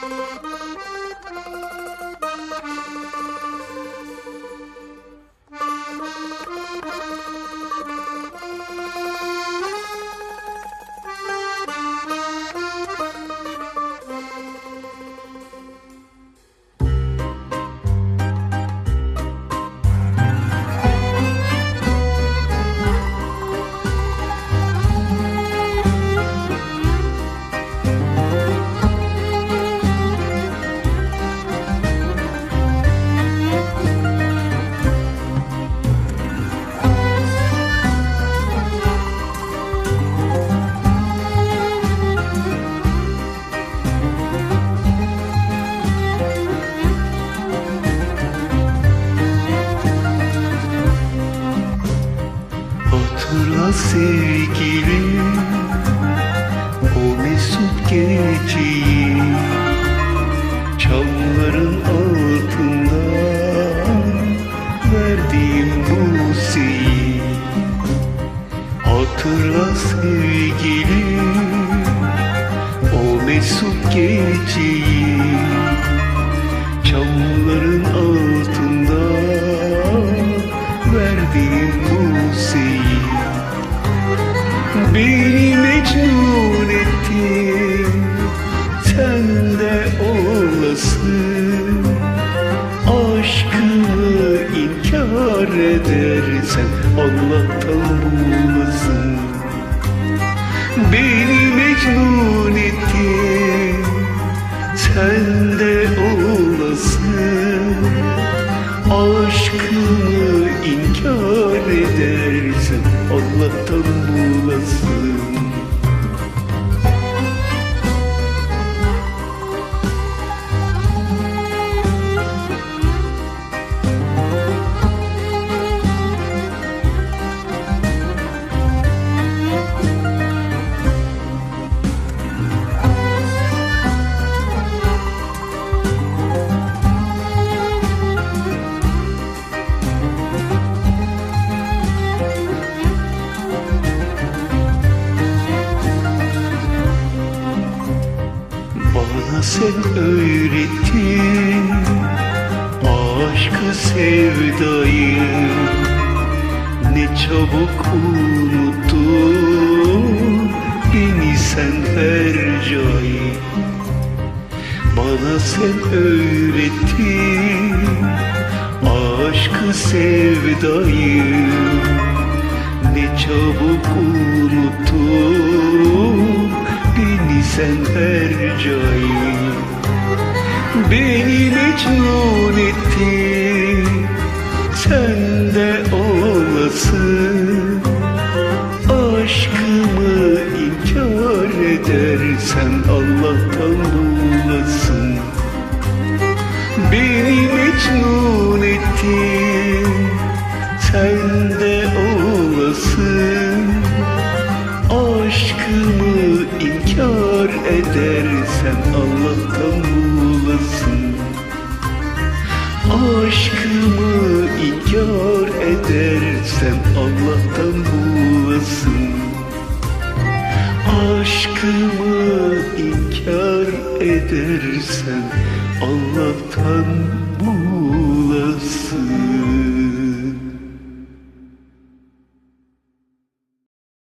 Hatırla sevgilim O mesut geceyi Çamların altında Verdiğim bu seyi Hatırla sevgilim O mesut geceyi Çamların Beni mecnun ettin. Sen de olasın. Aşkımı inkar edersen Allah'tan bulasın Beni mecnun ettin. Sen de bulasın sen öğrettin Aşkı sevdayı Ne çabuk unuttun Beni sen her cayı Bana sen öğrettin Aşkı sevdayı Ne çabuk unuttun sen her cayı. Beni mecnun ettin Sen de olasın. Aşkımı inkar edersen Allah'tan bulasın Beni mecnun ettin Sen de Aşkımı inkar edersen Allah'tan bulasın. Aşkımı inkar edersen Allah'tan bulasın